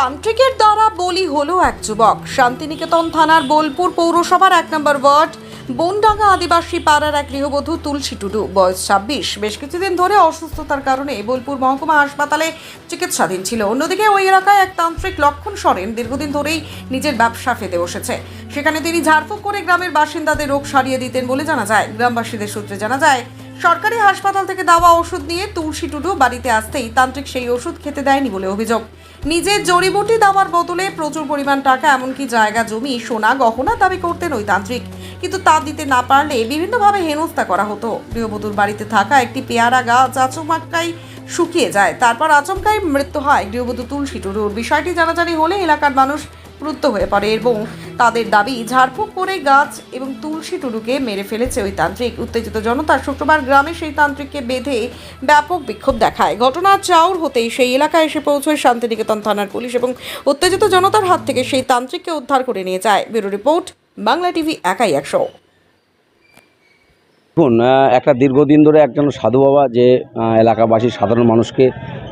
তান্ত্রিকের দ্বারা বলি হলো এক যুবক। শান্তিনিকেতন থানার বোলপুর পৌরসভার এক নম্বর ওয়ার্ড, বনডাঙ্গা আদিবাসী পাড়ার এক গৃহবধূ তুলসী টুডু, বয়স ছাব্বিশ। বেশ কিছুদিন ধরে অসুস্থতার কারণে বোলপুর মহকুমা হাসপাতালে চিকিৎসাধীন ছিল। অন্যদিকে ওই এলাকায় এক তান্ত্রিক লক্ষণ সরেন দীর্ঘদিন ধরেই নিজের ব্যবসা ফেতে বসেছে। সেখানে তিনি ঝাড়ফুঁক করে গ্রামের বাসিন্দাদের রোগ সারিয়ে দিতেন বলে জানা যায়। গ্রামবাসীদের সূত্রে জানা যায়, সরকারি হাসপাতাল থেকে দেওয়া ওষুধ নিয়ে তুলসী টুডু বাড়িতে আসতেই তান্ত্রিক সেই ওষুধ খেতে দেয়নি বলে অভিযোগ। নিজের জড়িবুটি দেওয়ার বদলে প্রচুর পরিমাণ টাকা, এমনকি জায়গা, জমি, সোনা, গহনা দাবি করতেন ওই তান্ত্রিক। কিন্তু তা দিতে না পারলে বিভিন্নভাবে হেনস্থা করা হতো। গৃহবধূর বাড়িতে থাকা একটি পেয়ারা গাছ আচমাক্কাই শুকিয়ে যায়। তারপর আচমকাই মৃত্যু হয় গৃহবধূ তুলসী টুরুর বিষয়টি জানাজানি হলে এলাকার মানুষ ক্রুদ্ধ হয়ে পড়ে এবং তাদের দাবি, ঝাড়ফুঁক করে গাছ এবং তুলসী টুডুকে মেরে ফেলেছে ওই তান্ত্রিক। উত্তেজিত জনতা শুক্রবার গ্রামে সেই তান্ত্রিককে বেঁধে ব্যাপক বিক্ষোভ দেখায়। ঘটনা চাউর হতেই সেই এলাকায় এসে পৌঁছয় শান্তিনিকেতন থানার পুলিশ এবং উত্তেজিত জনতার হাত থেকে সেই তান্ত্রিককে উদ্ধার করে নিয়ে যায়। ব্যুরো রিপোর্ট, বাংলা টিভি, একাই একশো। দেখুন একটা দীর্ঘদিন ধরে একজন সাধু বাবা যে এলাকাবাসী সাধারণ মানুষকে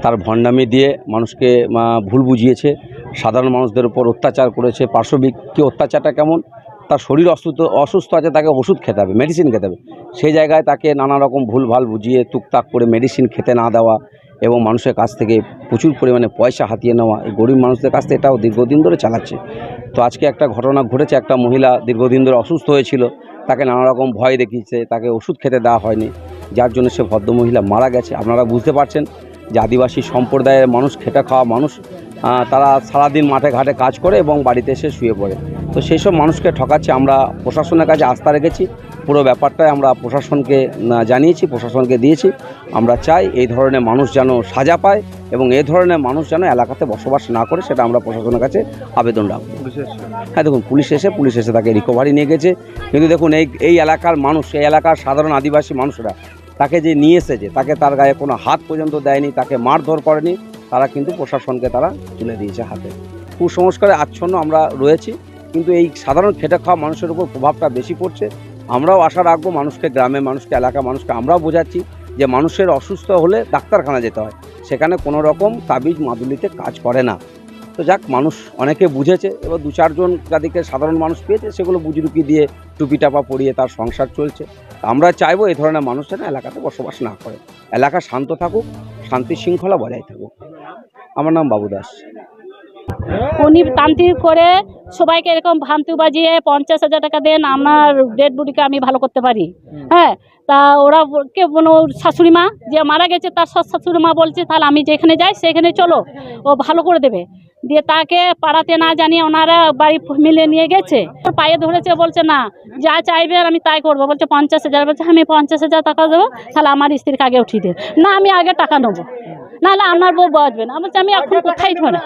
তার ভণ্ডামি দিয়ে মানুষকে ভুল বুঝিয়েছে সাধারণ মানুষদের উপর অত্যাচার করেছে পার্শ্ববিক কি অত্যাচারটা কেমন? তার শরীর অসুস্থ অসুস্থ আছে, তাকে ওষুধ খেতে হবে মেডিসিন খেতে হবে। সেই জায়গায় তাকে নানা রকম ভুলভাল বুঝিয়ে টুকটাক করে মেডিসিন খেতে না দেওয়া এবং মানুষের কাছ থেকে প্রচুর পরিমাণে পয়সা হাতিয়ে নেওয়া, এই গরিব মানুষদের কাছ থেকে এটাও দীর্ঘদিন ধরে চালাচ্ছে। তো আজকে একটা ঘটনা ঘটেছে, একটা মহিলা দীর্ঘদিন ধরে অসুস্থ হয়েছিল, তাকে নানা রকম ভয় দেখিয়েছে, তাকে ওষুধ খেতে দেওয়া হয়নি, যার জন্য সে ভদ্রমহিলা মারা গেছে। আপনারা বুঝতে পারছেন যে আদিবাসী সম্প্রদায়ের মানুষ, খেটে খাওয়া মানুষ তারা সারাদিন মাঠে ঘাটে কাজ করে এবং বাড়িতে এসে শুয়ে পড়ে। তো সেই সব মানুষকে ঠকাচ্ছে, আমরা প্রশাসনের কাছে আস্থা রেখেছি, পুরো ব্যাপারটাই আমরা প্রশাসনকে জানিয়েছি, প্রশাসনকে দিয়েছি। আমরা চাই এই ধরনের মানুষ যেন সাজা পায় এবং এই ধরনের মানুষ যেন এলাকাতে বসবাস না করে, সেটা আমরা প্রশাসনের কাছে আবেদন রাখব। হ্যাঁ দেখুন, পুলিশ এসে পুলিশ এসে তাকে রিকভারি নিয়ে গেছে। কিন্তু দেখুন, এই এই এলাকার মানুষ, এই এলাকার সাধারণ আদিবাসী মানুষরা, তাকে যে নিয়ে এসেছে, তাকে তার গায়ে কোনো হাত পর্যন্ত দেয়নি, তাকে মারধর করেনি। তারা কিন্তু প্রশাসনকে তারা তুলে দিয়েছে হাতে। কুসংস্কারে আচ্ছন্ন আমরা রয়েছি, কিন্তু এই সাধারণ খেটে খাওয়া মানুষের উপর প্রভাবটা বেশি পড়ছে। আমরাও আশা রাখব মানুষকে গ্রামে, মানুষকে এলাকা মানুষকে আমরাও বোঝাচ্ছি যে মানুষের অসুস্থ হলে ডাক্তারখানা যেতে হয়। সেখানে কোনো রকম তাবিজ মাদুলিতে কাজ করে না। তো যাক মানুষ অনেকে বুঝেছে এবার দু চারজন যাদেরকে সাধারণ মানুষ পেয়েছে সেগুলো বুজরুকি দিয়ে টুপি টাপা পরিয়ে তার সংসার চলছে। আমরা চাইব এই ধরনের মানুষ যেন এলাকাতে বসবাস না করে। এলাকা শান্ত থাকুক শান্তি শৃঙ্খলা বজায় থাকুক। আমার নাম বাবু দাস। উনি তান্ত্রিক করে সবাইকে এরকম ভান্তি বাজিয়ে পঞ্চাশ হাজার টাকা দেন আমার ডেড বডিকে আমি ভালো করতে পারি। হ্যাঁ তা ওরা কে কোনো শাশুড়ি মা যে মারা গেছে তার সৎ শাশুড়ি মা বলছে তাহলে আমি যেখানে যাই সেখানে চলো ও ভালো করে দেবে। দিয়ে তাকে পাড়াতে না জানিয়ে ওনারা বাড়ি মিলে নিয়ে গেছে। পায়ে ধরেছে, বলছে, না, যা চাইবে আর আমি তাই করব। বলছে, পঞ্চাশ হাজার। বলছে, আমি পঞ্চাশ হাজার টাকা দেবো, তাহলে আমার স্ত্রীকে আগে উঠিয়ে দেবে না, আমি আগে টাকা নেব। নাহলে আপনার বউ বাঁচবে না। বলছি, আমি এখন কোথায় ধরে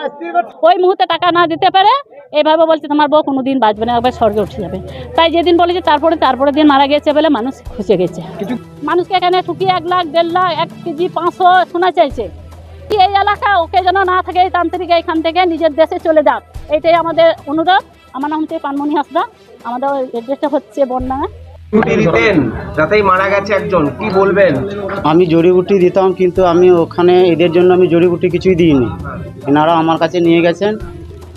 ওই মুহূর্তে টাকা না দিতে পারে এভাবে বলছে, তোমার বউ কোনো দিন বাঁচবে না একবার স্বর্গে উঠে যাবে। তাই যেদিন বলেছে, তারপরে তারপরে দিন মারা গেছে বলে মানুষ খুঁজে গেছে। মানুষকে এখানে ঠুকি এক লাখ, দেড় লাখ, এক কেজি, পাঁচশো শোনা চাইছে। কি এই এলাকা ওকে যেন না থাকে এই তান্ত্রিক এখান থেকে নিজের দেশে চলে যাক। এইটাই আমাদের অনুরোধ। আমার নাম হচ্ছে পানমণি হাসদা। আমাদের এড্রেসটা হচ্ছে বন্যা। দিতেন যাতেই মারা গেছে একজন কি বলবেন? আমি জড়িবুটি দিতাম কিন্তু আমি ওখানে এদের জন্য আমি জড়িবুটি কিছুই দিইনি। এনারা আমার কাছে নিয়ে গেছেন।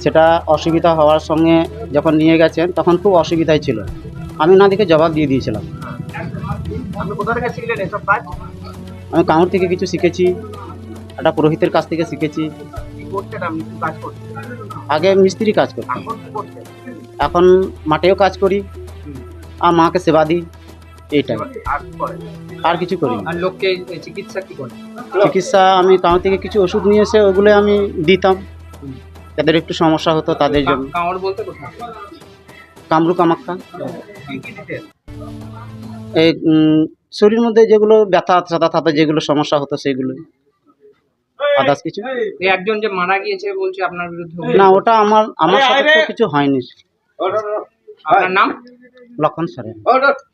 সেটা অসুবিধা হওয়ার সঙ্গে যখন নিয়ে গেছেন তখন খুব অসুবিধায় ছিল। আমি ওনাদেরকে জবাব দিয়ে দিয়েছিলাম। আপনি কোথা থেকে শিখলেন এসব কাজ? আমি কামড় থেকে কিছু শিখেছি। একটা পুরোহিতের কাছ থেকে শিখেছি। আগে মিস্ত্রি কাজ করতাম। এখন মাঠেও কাজ করি। আর মাকে সেবা দিই। এইটাই। আর কিছু করি আর লোককে চিকিৎসা কি করেন? চিকিৎসা আমি কামড় থেকে কিছু ওষুধ নিয়ে এসে ওগুলো আমি দিতাম। যাদের একটু সমস্যা হতো তাদের জন্য। কামরু কামাক্কা। এই শরীর মধ্যে যেগুলো ব্যথা সাদা থাতা যেগুলো সমস্যা হতো সেগুলো আদার্স কিছু? এই একজন যে মারা গিয়েছে বলছে আপনার বিরুদ্ধে না ওটা আমার আমার সাথে তো কিছু হয়নি। আপনার নাম? লক্ষণ সরেন।